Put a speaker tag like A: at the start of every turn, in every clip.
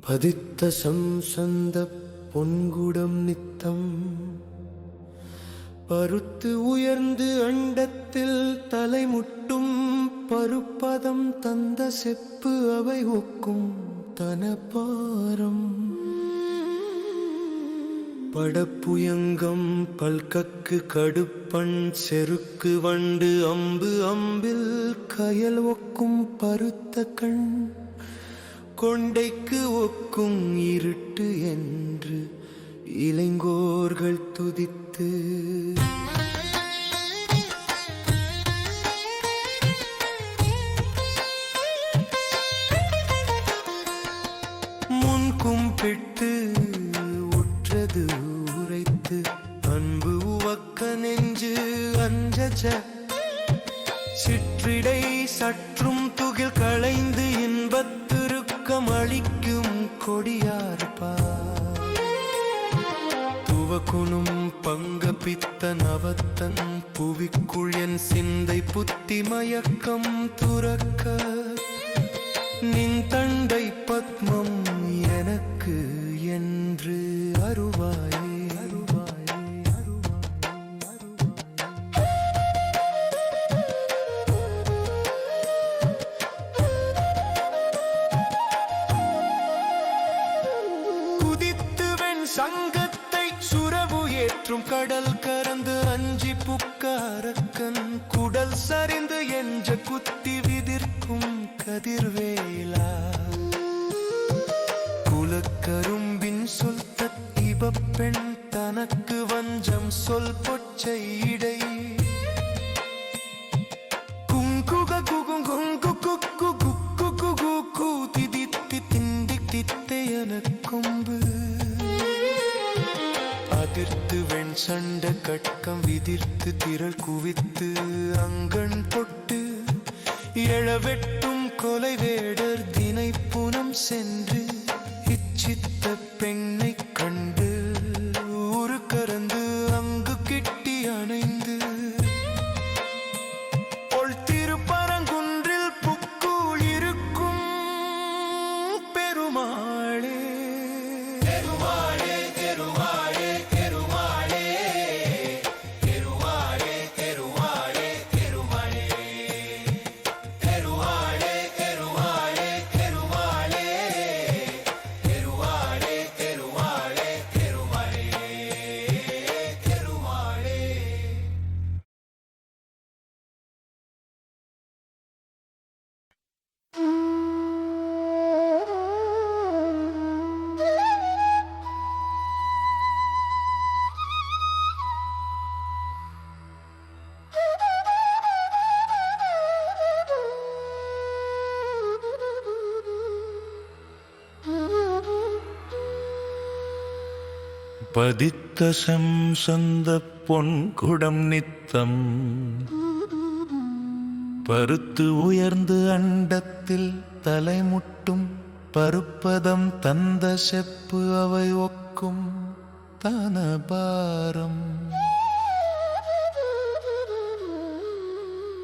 A: பதித்த சம்சந்த பொன்குடம் நித்தம். பருத்து உயர்ந்து அண்டத்தில் தலைமுட்டும். பருப்பதம் தந்த செப்பு அவை ஒக்கும் தனபாரம். படப்புயங்கம் பல்கக்கு கடுப்பண் செருக்கு வண்டு அம்பு அம்பில். கயல் ஒக்கும் பருத்த கண். கொண்டைக்கு ஒக்கும் இருட்டு என்று இளைங்கோர்கள் துதித்து. முன் கும்பிட்டு உற்றது உரைத்து அன்பு உவக்க நெஞ்சு அஞ்சச்ச சிற்றிடை சட்ட துவக்குணும் பங்க பித்த நவத்தன் புவிக்குள் என் சிந்தை புத்தி மயக்கம் துறக்க. சுரவு கடல் கறந்து அஞ்சி புக்காரக்கன் குடல் சரிந்து என்ற குத்தி விதிர்க்கும் கதிர்வேலா. குலக்கரும்பின் சொல் தத்திப பெண் தனக்கு வஞ்சம் சொல் பொச்சை இடை. குங்குக குகும் சண்ட கட்கம் விதிர்த்து திரள் குவித்து அங்கண் பொட்டு எழவெட்டும் கொலை வேடர் தினை புனம் சென்று இச்சித்த பெண்ணை
B: பதித்த பொன் குடம் நித்தம். பருத்து உயர்ந்து அண்டத்தில் தலைமுட்டும் பருப்பதம் தந்த செப்பு அவை ஒக்கும் தனபாரம்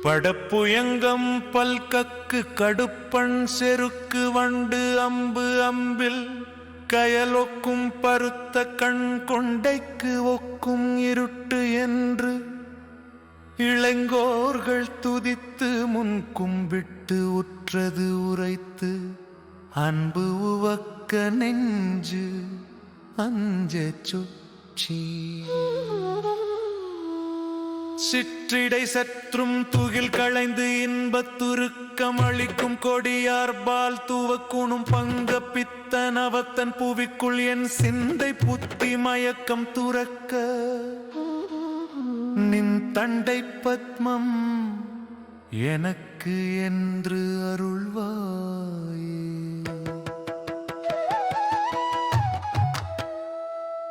B: படப்புயங்கம் பல்கக்கு கடுப்பண் செருக்கு வண்டு அம்பு அம்பில் கயலொக்கும் பருத்த கண் கொண்டைக்கு ஒக்கும் இருட்டு என்று இளங்கோர்கள் துதித்து முன் கும்பிட்டு உற்றது உரைத்து அன்பு உவக்க நெஞ்சு அஞ்ச சுற்றி. சிற்றிடை சற்றும் துகில் களைந்து இன்பத்துருக்கு அளிக்கும் கொடியார்பால் தூவக்குணும் பங்க பித்தன் அவத்தன் புவிக்குள் என் சிந்தை புத்தி மயக்கம் துறக்க. நின் தண்டை பத்மம் எனக்கு என்று அருள்வாயே.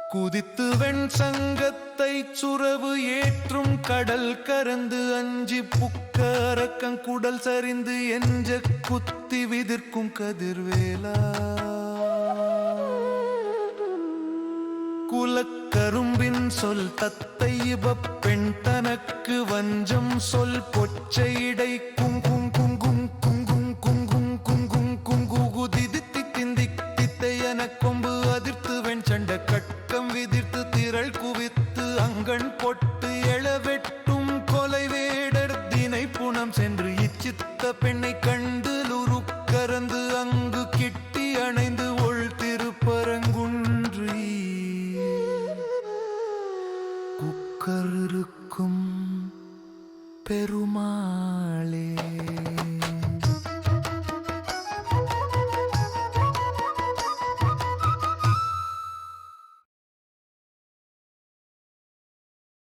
B: குதித்து வெண் சங்கத்தை சுரவு ஏற்றும் கடல் கரந்து அஞ்சி புக்கரக்கம் குடல் சரிந்து எஞ்ச குத்தி விதிர்க்கும் கதிர்வேலா. குலக்கரும்பின் சொல் தத்தை இவ பெண் தனக்கு வஞ்சம் சொல் பொச்சை இடை குங்கும்